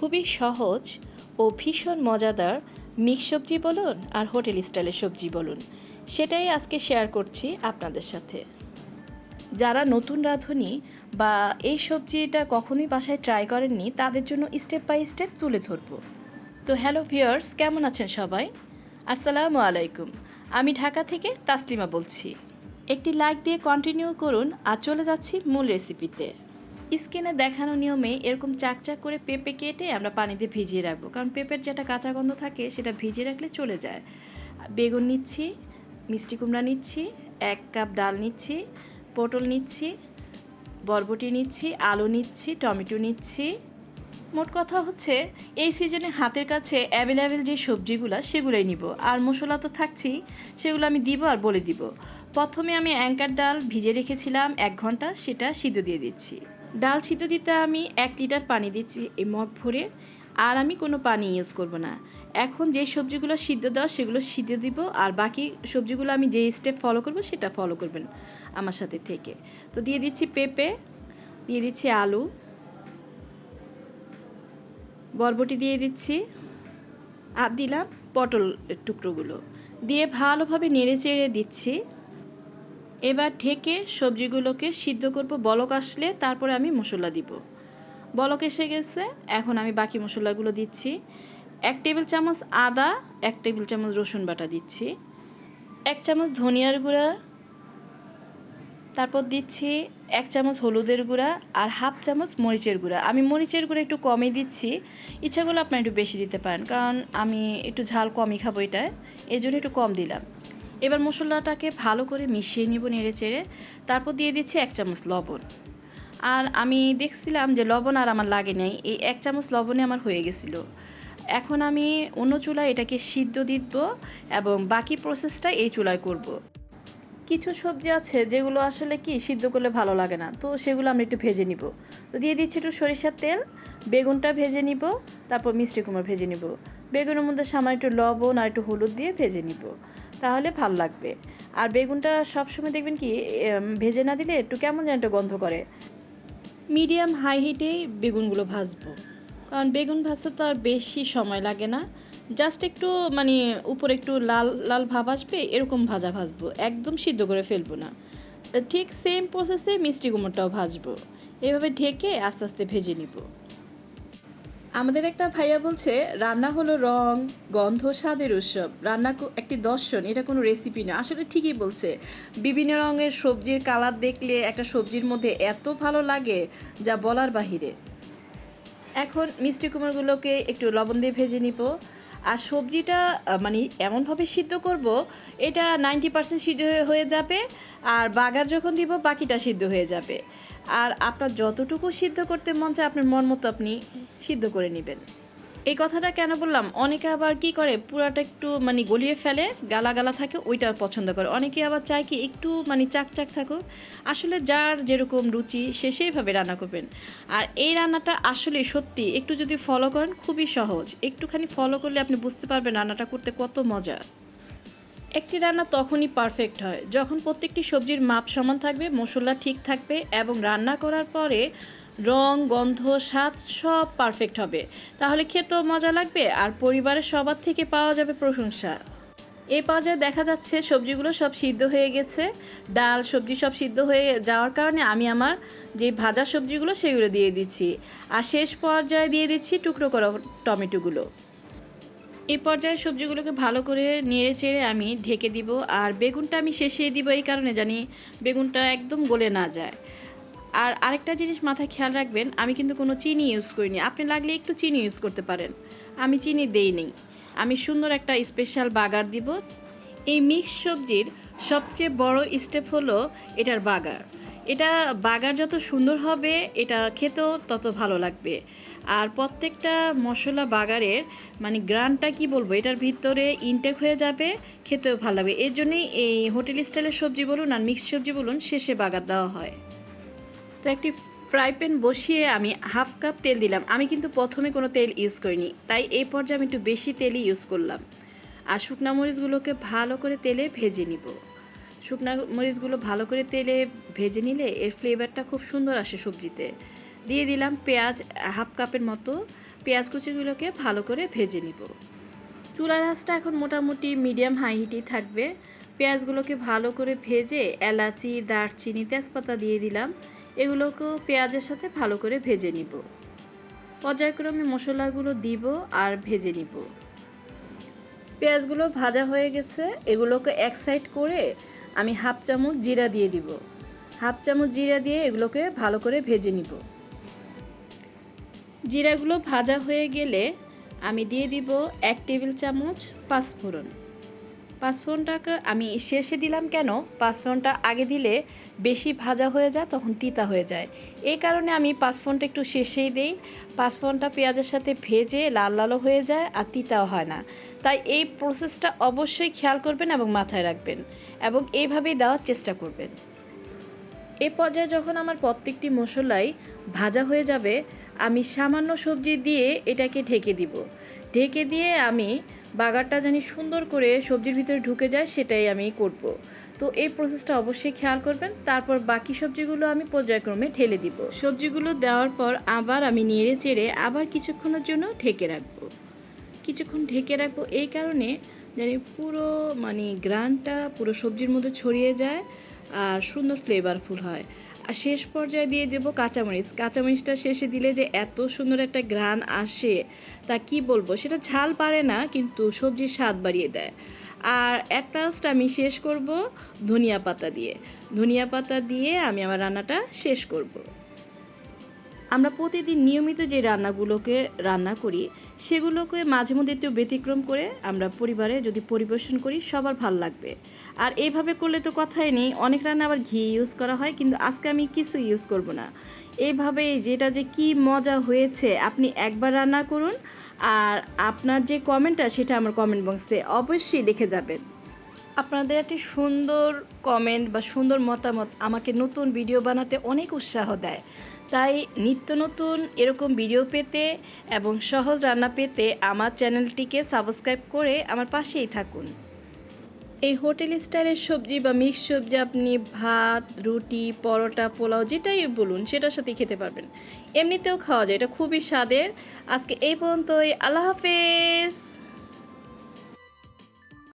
খুবই সহজ ও ভীষণ মজাদার মিক্স সবজি বলুন আর হোটেল স্টাইলের সবজি বলুন। সেটাই আজকে শেয়ার করছি আপনাদের সাথে। যারা নতুন রাঁধুনি বা এই সবজিটা কখনোই বাসায় ট্রাই করেননি, তাদের জন্য স্টেপ বাই স্টেপ তুলে ধরবো। তো হ্যালো ভিউয়ার্স কেমন আছেন সবাই? আসসালামু আলাইকুম। আমি ঢাকা থেকে তাসলিমা বলছি। একটি লাইক দিয়ে কন্টিনিউ করুন আর চলে যাচ্ছি মূল রেসিপিতে স্কিনে দেখানো নিয়মে এরকম চাকচাক করে পেঁপে কেটে আমরা পানিতে ভিজিয়ে রাখব। কারণ পেঁপের যেটা কাঁচা গন্ধ থাকে, সেটা ভিজিয়ে রাখলে চলে যায়। বেগুন নিচ্ছি, মিষ্টি কুমড়া নিচ্ছি, এক কাপ ডাল নিচ্ছি, পটল নিচ্ছি, বরবটি নিচ্ছি, আলু নিচ্ছি, টমেটো নিচ্ছি। মোট কথা হচ্ছে, এই সিজনে হাতের কাছে অ্যাভেলেবেল যে সবজিগুলো, সেগুলোই নিব। আর মশলা তো থাকছেই, সেগুলো আমি দিব আর বলে দিব। প্রথমে আমি অ্যাঙ্কার ডাল ভিজে রেখেছিলাম এক ঘণ্টা, সেটা সিদ্ধ দিয়ে দিচ্ছি। ডাল সিদ্ধ দিতে আমি এক লিটার পানি দিচ্ছি এই মগ ভরে। আর আমি কোনো পানি ইউজ করব না। এখন যে সবজিগুলো সিদ্ধ দেওয়া, সেগুলো সিদ্ধ দিব। আর বাকি সবজিগুলো আমি যে স্টেপ ফলো করব, সেটা ফলো করবেন আমার সাথে থেকে। তো দিয়ে দিচ্ছি পেঁপে, দিয়ে দিচ্ছি আলু, বরবটি দিয়ে দিচ্ছি, আর দিলাম পটল টুকরোগুলো। দিয়ে ভালোভাবে নেড়ে চেড়ে দিচ্ছি। এবার ঢেকে সবজিগুলোকে সিদ্ধ করব। বলক আসলে তারপরে আমি মশলা দিব। বলক এসে গেছে, এখন আমি বাকি মশলাগুলো দিচ্ছি। এক টেবিল চামচ আদা, এক টেবিল চামচ রসুন বাটা দিচ্ছি। এক চামচ ধনিয়ার গুঁড়া, তারপর দিচ্ছি এক চামচ হলুদের গুঁড়া আর হাফ চামচ মরিচের গুঁড়া। আমি মরিচের গুঁড়া একটু কমই দিচ্ছি। ইচ্ছাগুলো আপনার একটু বেশি দিতে পারেন, কারণ আমি একটু ঝাল কমই খাব এটা এই জন্য একটু কম দিলাম। এবার মশলাটাকে ভালো করে মিশিয়ে নিব নেড়ে চেড়ে তারপর দিয়ে দিচ্ছি এক চামচ লবণ। আর আমি দেখছিলাম যে লবণ আর আমার লাগে নাই, এই এক চামচ লবণে আমার হয়ে গেছিল। এখন আমি অন্য চুলায় এটাকে সিদ্ধ দিব এবং বাকি প্রসেসটা এই চুলায় করব। কিছু সবজি আছে যেগুলো আসলে কি সিদ্ধ করলে ভালো লাগে না, তো সেগুলো আমরা একটু ভেজে নিব। তো দিয়ে দিচ্ছি একটু সরিষার তেল, বেগুনটা ভেজে নিব, তারপর মিষ্টি কুমড়ো ভেজে নিব। বেগুনের মধ্যে সামান্য একটু লবণ আর একটু হলুদ দিয়ে ভেজে নিব। তাহলে ভালো লাগবে। আর বেগুনটা সবসময় দেখবেন কি ভেজে না দিলে একটু কেমন যেন একটা গন্ধ করে। মিডিয়াম হাই হিটেই বেগুনগুলো ভাজবো। কারণ বেগুন ভাজতে তো আর বেশি সময় লাগে না। জাস্ট একটু মানে উপরে একটু লাল লাল ভাব আসবে, এরকম ভাজা ভাজবো। একদম সিদ্ধ করে ফেলব না। ঠিক সেম প্রসেসে মিষ্টি কুমড়টাও ভাজবো। এভাবে ঢেকে আস্তে আস্তে ভেজে নিব। আমাদের একটা ভাইয়া বলছে, রান্না হলো রং, গন্ধ স্বাদের উৎসব। রান্না একটি দর্শন, এটা কোনো রেসিপি না। আসলে ঠিকই বলছে। বিভিন্ন রঙের সবজির কালার দেখলে একটা সবজির মধ্যে এত ভালো লাগে যা বলার বাহিরে। এখন মিষ্টি কুমারগুলোকে একটু লবণ দিয়ে ভেজে নিব। আর সবজিটা মানে এমনভাবে সিদ্ধ করব, এটা নাইনটি পার্সেন্ট সিদ্ধ হয়ে- যাবে, আর বাগার যখন দিব, বাকিটা সিদ্ধ হয়ে যাবে। আর আপনার যতটুকু সিদ্ধ করতে মন চায়, আপনার মন মতো আপনি সিদ্ধ করে নেবেন। এই কথাটা কেন বললাম? অনেকে আবার কি করে? পুরাটা একটু মানে গলিয়ে ফেলে গালা গালা থাকে ওইটা পছন্দ করে। অনেকে আবার চায় কি একটু মানে চাক চাক থাকুক। আসলে যার যেরকম রুচি, সে সেইভাবে রান্না করবেন। আর এই রান্নাটা আসলে সত্যি একটু যদি ফলো করেন, খুবই সহজ। একটুখানি ফলো করলে আপনি বুঝতে পারবেন রান্নাটা করতে কত মজা। একটি রান্না তখনই পারফেক্ট হয়, যখন প্রত্যেকটি সবজির মাপ সমান থাকবে, মশলা ঠিক থাকবে এবং রান্না করার পরে রং, গন্ধ, স্বাদ সব পারফেক্ট হবে। তাহলে খেতেও মজা লাগবে, আর পরিবারের সবার থেকে পাওয়া যাবে প্রশংসা। এই পর্যায়ে দেখা যাচ্ছে সবজিগুলো সব সিদ্ধ হয়ে গেছে। ডাল, সবজি সব সিদ্ধ হয়ে যাওয়ার কারণে আমি আমার যে ভাজা সবজিগুলো সেগুলো দিয়ে দিচ্ছি। আর শেষ পর্যায়ে দিয়ে দিচ্ছি টুকরো করা টমেটোগুলো। এই পর্যায়ে সবজিগুলোকে ভালো করে নেড়ে চেড়ে আমি ঢেকে দিব, আর বেগুনটা আমি শেষে দিব এই কারণে জানি বেগুনটা একদম গলে না যায়। আর আরেকটা জিনিস মাথায় খেয়াল রাখবেন, আমি কিন্তু কোনো চিনি ইউজ করিনি। আপনি লাগলে একটু চিনি ইউজ করতে পারেন। আমি চিনি দেই নেই। আমি সুন্দর একটা স্পেশাল বাগার দিব। এই মিক্স সবজির সবচেয়ে বড় স্টেপ হলো এটার বাগার। এটা বাগার যত সুন্দর হবে, এটা খেতেও তত ভালো লাগবে। আর প্রত্যেকটা মশলা বাগারের মানে গ্রানটা কি বলব, এটার ভিতরে ইনটেক হয়ে যাবে, খেতেও ভালো লাগবে। এর জন্যই এই হোটেল স্টাইলের সবজি বলুন আর মিক্সড সবজি বলুন, শেষে বাগার দেওয়া হয়। তো একটি ফ্রাই প্যান বসিয়ে আমি হাফ কাপ তেল দিলাম। আমি কিন্তু প্রথমে কোনো তেল ইউজ করিনি। তাই এই পর্যায়ে আমি একটু বেশি তেলই ইউজ করলাম। আর শুকনা মরিচগুলোকে ভালো করে তেলে ভেজে নিব। শুকনা মরিচগুলো ভালো করে তেলে ভেজে নিলে এর ফ্লেভারটা খুব সুন্দর আসে সবজিতে। দিয়ে দিলাম পেঁয়াজ হাফ কাপের মতো। পেঁয়াজ কুচিগুলোকে ভালো করে ভেজে নিব। চুলার আঁচটা এখন মোটামুটি মিডিয়াম হাই হিটই থাকবে। পেঁয়াজগুলোকে ভালো করে ভেজে এলাচি, দারচিনি, তেজপাতা দিয়ে দিলাম। এগুলোকেও পেঁয়াজের সাথে ভালো করে ভেজে নিব। পর্যায়ক্রমে মশলাগুলো দিব আর ভেজে নিব। পেঁয়াজগুলো ভাজা হয়ে গেছে, এগুলোকে এক সাইড করে আমি হাফ চামচ জিরা দিয়ে দিব। হাফ চামচ জিরা দিয়ে এগুলোকে ভালো করে ভেজে নিব। জিরাগুলো ভাজা হয়ে গেলে আমি দিয়ে দিব এক টেবিল চামচ পাঁচফোড়ন। পাঁচফোড়নটাকে আমি শেষে দিলাম কেন? পাঁচফোড়নটা আগে দিলে বেশি ভাজা হয়ে যায়, তখন তিতা হয়ে যায়। এই কারণে আমি পাঁচফোড়নটা একটু শেষেই দিই। পাঁচফোড়নটা পেঁয়াজের সাথে ভেজে লাল লালও হয়ে যায় আর তিতাও হয় না। তাই এই প্রসেসটা অবশ্যই খেয়াল করবেন এবং মাথায় রাখবেন এবং এইভাবেই দেওয়ার চেষ্টা করবেন। এ পর্যায়ে যখন আমার প্রত্যেকটি মশলাই ভাজা হয়ে যাবে, আমি সামান্য সবজি দিয়ে এটাকে ঢেকে দিব। ঢেকে দিয়ে আমি বাগারটা জানি সুন্দর করে সবজির ভিতরে ঢুকে যায়, সেটাই আমি করব। তো এই প্রসেসটা অবশ্যই খেয়াল করবেন, তারপর বাকি সবজিগুলো আমি পর্যায়ক্রমে ঠেলে দিব। সবজিগুলো দেওয়ার পর আবার আমি নেড়ে চেড়ে আবার কিছুক্ষণের জন্য ঢেকে রাখব। কিছুক্ষণ ঢেকে রাখব, এই কারণে যেন পুরো মানে গ্রানটা পুরো সবজির মধ্যে ছড়িয়ে যায় আর সুন্দর ফ্লেভারফুল হয়। আর শেষ পর্যায়ে দিয়ে দেবো কাঁচামরিচ। কাঁচামরিচটা শেষে দিলে যে এত সুন্দর একটা গ্রান আসে, তা কি বলব? সেটা ঝাল পারে না, কিন্তু সবজির স্বাদ বাড়িয়ে দেয়। আর অ্যাট লাস্ট আমি শেষ করব ধনিয়া পাতা দিয়ে। ধনিয়া পাতা দিয়ে আমি আমার রান্নাটা শেষ করব। আমরা প্রতিদিন নিয়মিত যে রান্নাগুলোকে রান্না করি সেগুলোকে মাঝে মধ্যে একটু ব্যতিক্রম করে আমরা পরিবারে যদি পরিবেশন করি, সবার ভালো লাগবে। আর এইভাবে করলে তো কথাই নেই, অনেক রান্না আবার ঘি ইউজ করা হয়, কিন্তু আজকে আমি কিছু ইউজ করব না। এইভাবে যেটা যে কি মজা হয়েছে, আপনি একবার রান্না করুন, আর আপনার যে কমেন্টটা সেটা আমার কমেন্ট বক্সে অবশ্যই লিখে যাবেন। আপনাদের একটি সুন্দর কমেন্ট বা সুন্দর মতামত আমাকে নতুন ভিডিও বানাতে অনেক উৎসাহ দেয়। তাই নিত্য নতুন এরকম ভিডিও পেতে এবং সহজ রান্না পেতে আমার চ্যানেলটিকে সাবস্ক্রাইব করে আমার পাশেই থাকুন। এই হোটেল স্টাইলের সবজি বা মিক্স সবজি আপনি ভাত, রুটি, পরোটা, পোলাও যেটাই বলুন, সেটার সাথে খেতে পারবেন। এমনিতেও খাওয়া যায়, এটা খুবই স্বাদের। আজকে এই পর্যন্তই, আল্লাহ হাফেজ!